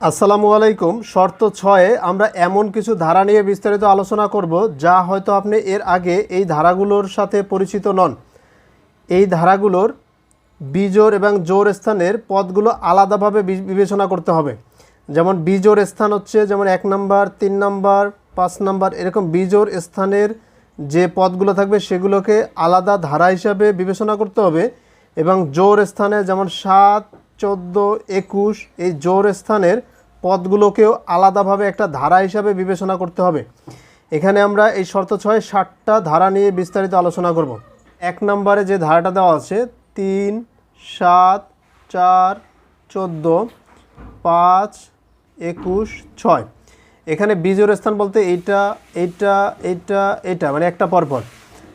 আসসালামু আলাইকুম। শর্ত ছয়ে আমরা এমন কিছু ধারা নিয়ে বিস্তারিত আলোচনা করব, যা হয়তো আপনি এর আগে এই ধারাগুলোর সাথে পরিচিত নন। এই ধারাগুলোর বিজোর এবং জোর স্থানের পদগুলো আলাদাভাবে বিবেচনা করতে হবে। যেমন বিজোর স্থান হচ্ছে, যেমন এক নাম্বার, তিন নাম্বার, পাঁচ নাম্বার, এরকম বিজোর স্থানের যে পদগুলো থাকবে সেগুলোকে আলাদা ধারা হিসাবে বিবেচনা করতে হবে এবং জোর স্থানে যেমন সাত চোদ্দ, একুশ এই জোর স্থানের পদগুলোকেও আলাদাভাবে একটা ধারা হিসাবে বিবেচনা করতে হবে। এখানে আমরা এই শর্ত ছয় ষাটটা ধারা নিয়ে বিস্তারিত আলোচনা করব। এক নম্বরে যে ধারাটা দেওয়া আছে, তিন, সাত, চার, চোদ্দ, পাঁচ, একুশ, ছয়। এখানে বীজের স্থান বলতে এইটা এইটা এইটা এইটা মানে একটা পরপর।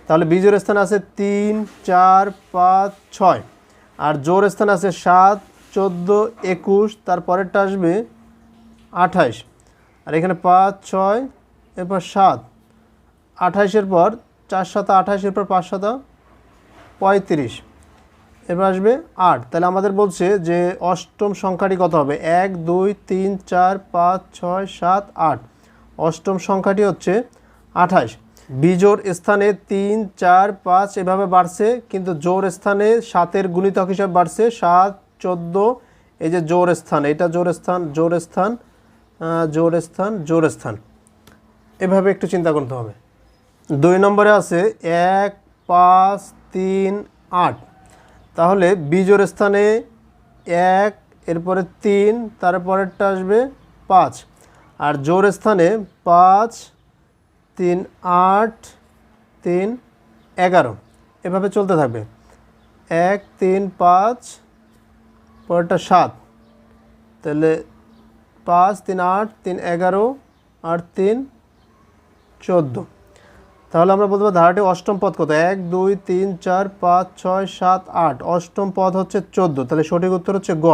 তাহলে বীজের স্থান আছে তিন, চার, পাঁচ, ছয়। আর জোর স্থান আছে সাত চোদ্দ, একুশ, তারপরেরটা আসবে আঠাইশ আর এখানে পাঁচ, ছয়, এরপর সাত। আঠাইশের পর চার সাতা আঠাইশের পর পাঁচ সাতা, পঁয়ত্রিশ। এবার আসবে আট। তাহলে আমাদের বলছে যে অষ্টম সংখ্যাটি কত হবে? এক, দুই, তিন, চার, পাঁচ, ছয়, সাত, আট। অষ্টম সংখ্যাটি হচ্ছে আঠাশ। বিজোর স্থানে তিন, চার, পাঁচ এভাবে বাড়ছে, কিন্তু জোর স্থানে সাতের গুণিতক হিসাবে বাড়ছে সাত চোদ্দ, এই যে জোর স্থান, এটা জোর স্থান জোর স্থান জোর স্থান জোর স্থান। এভাবে একটু চিন্তা করতে হবে। দুই নম্বরে আছে এক, পাঁচ, তিন, আট। তাহলে বিজোর স্থানে এক, এরপরে তিন, তারপরেরটা আসবে পাঁচ। আর জোর স্থানে পাঁচ, তিন, আট, তিন, এগারো। এভাবে চলতে থাকবে। এক, তিন, পাঁচ পরেরটা সাত। তাহলে পাঁচ, তিন, আট, তিন, এগারো, আট, তিন, চোদ্দ। তাহলে আমরা বলতে পারি ধারাটি অষ্টম পদ কত? এক, দুই, তিন, চার, পাঁচ, ছয়, সাত, আট। অষ্টম পদ হচ্ছে চোদ্দ। তাহলে সঠিক উত্তর হচ্ছে গ।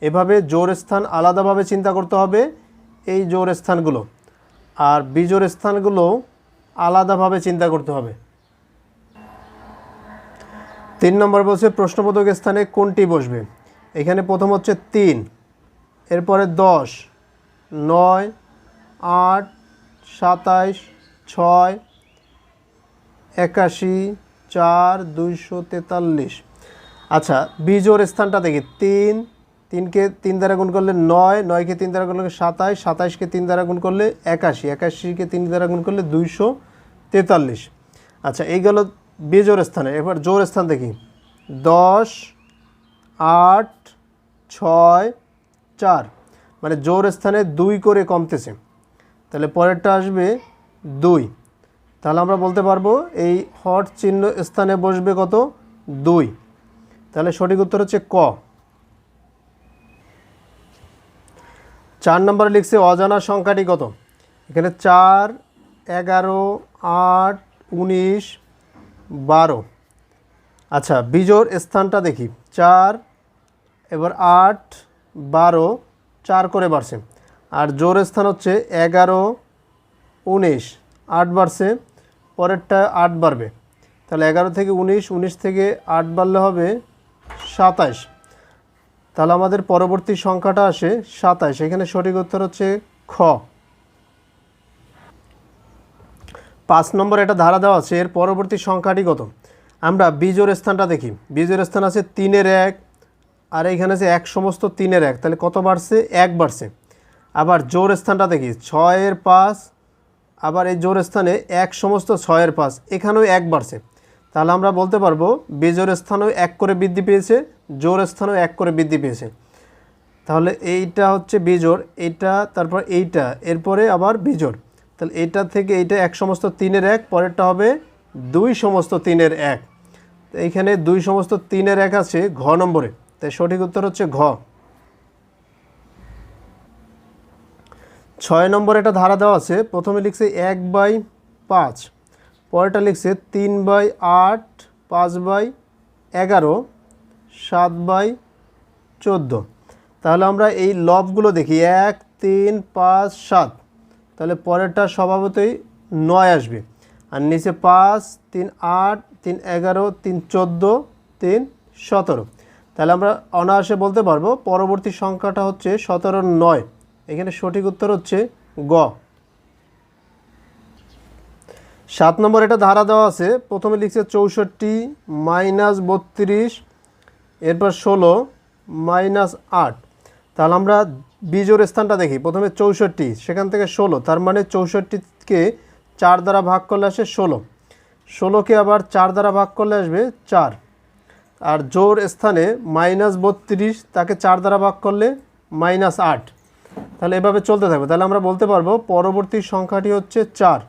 এভাবে জোর স্থান আলাদাভাবে চিন্তা করতে হবে এই জোর স্থানগুলো। আর বিজোর স্থানগুলো আলাদাভাবে চিন্তা করতে হবে। তিন নম্বর বলছে প্রশ্নবোধক স্থানে কোনটি বসবে? এখানে প্রথম হচ্ছে তিন, এরপরে দশ, নয়, আট, সাতাইশ, ছয়, একাশি, চার, দুইশো তেতাল্লিশ। আচ্ছা বিজোর স্থানটা দেখি। তিন, তিনকে তিন দ্বারা গুণ করলে নয়, নয়কে তিন দ্বারা গুণ করলে সাতাইশ, সাতাইশকে তিন দ্বারা গুণ করলে একাশি, একাশিকে তিন দ্বারা গুণ করলে দুইশো তেতাল্লিশ। আচ্ছা এই গেল বেজোর স্থানে এবার জোর স্থান দেখি। দশ, আট ছয়, চার। মানে জোর স্থানে দুই করে কমতেছে। তাহলে পরেরটা আসবে দুই। তাহলে আমরা বলতে পারব এই হট চিহ্ন স্থানে বসবে কত? দুই। তাহলে সঠিক উত্তর হচ্ছে ক। চার নম্বরে লিখছে অজানা সংখ্যাটি কত? এখানে চার, এগারো, আট, উনিশ, বারো। আচ্ছা বিজোর স্থানটা দেখি। চার এবার আট, বারো, চার করে বাড়ছে। আর জোর স্থান হচ্ছে এগারো, উনিশ। আট বাড়ছে, পরেরটা আট বাড়বে। তাহলে এগারো থেকে উনিশ উনিশ থেকে আট বাড়লে হবে সাতাইশ। তাহলে আমাদের পরবর্তী সংখ্যাটা আসে সাতাইশ। এখানে সঠিক উত্তর হচ্ছে খ। পাঁচ নম্বর একটা ধারা দেওয়া আছে, এর পরবর্তী সংখ্যাটি কত? আমরা বীজোর স্থানটা দেখি। বীজের স্থান আছে তিনের এক আর এইখানে আছে এক সমস্ত তিনের এক, তাহলে কত বাড়ছে? এক বাড়ছে। আবার জোর স্থানটা দেখি, ছয়ের পাঁচ, আবার এই জোর স্থানে এক সমস্ত ছয়ের পাঁচ, এখানেও এক বাড়ছে। তাহলে আমরা বলতে পারব, বেজোর স্থানেও এক করে বৃদ্ধি পেয়েছে, জোর স্থানেও এক করে বৃদ্ধি পেয়েছে। তাহলে এইটা হচ্ছে বিজোড় এইটা তারপর এইটা, এরপরে আবার বিজোড় তাহলে এইটা থেকে এইটা এক সমস্ত তিনের এক, পরেরটা হবে দুই সমস্ত তিনের এক। এইখানে দুই সমস্ত তিনের এক আছে ঘ নম্বরে। তাই সঠিক উত্তর হচ্ছে ঘ। ছয় নম্বরে একটা ধারা দেওয়া আছে, প্রথমে লিখছে এক বাই পাঁচ, পরেরটা লিখছে তিন বাই আট, পাঁচ বাই এগারো, সাত বাই চোদ্দ। তাহলে আমরা এই লবগুলো দেখি, এক, তিন, পাঁচ, সাত। তাহলে পরেরটা স্বভাবতই নয় আসবে। আর নিচে পাঁচ, তিন আট, তিন এগারো, তিন চোদ্দ, তিন সতেরো। তাহলে আমরা অনায়াসে বলতে পারব, পরবর্তী সংখ্যাটা হচ্ছে সতেরো নয়। এখানে সঠিক উত্তর হচ্ছে গ। সাত নম্বর এটা ধারা দেওয়া আছে, প্রথমে লিখছে চৌষট্টি মাইনাস বত্রিশ, এরপর ষোলো মাইনাস আট। তাহলে আমরা বিজোর স্থানটা দেখি, প্রথমে চৌষট্টি, সেখান থেকে ষোলো, তার মানে চৌষট্টিকে চার দ্বারা ভাগ করলে আসে ষোলো। ষোলোকে আবার চার দ্বারা ভাগ করলে আসবে চার। আর জোর স্থানে মাইনাস বত্রিশ, তাকে চার দ্বারা ভাগ করলে মাইনাস আট। তাহলে এভাবে চলতে থাকবে। তাহলে আমরা বলতে পারব, পরবর্তী সংখ্যাটি হচ্ছে চার।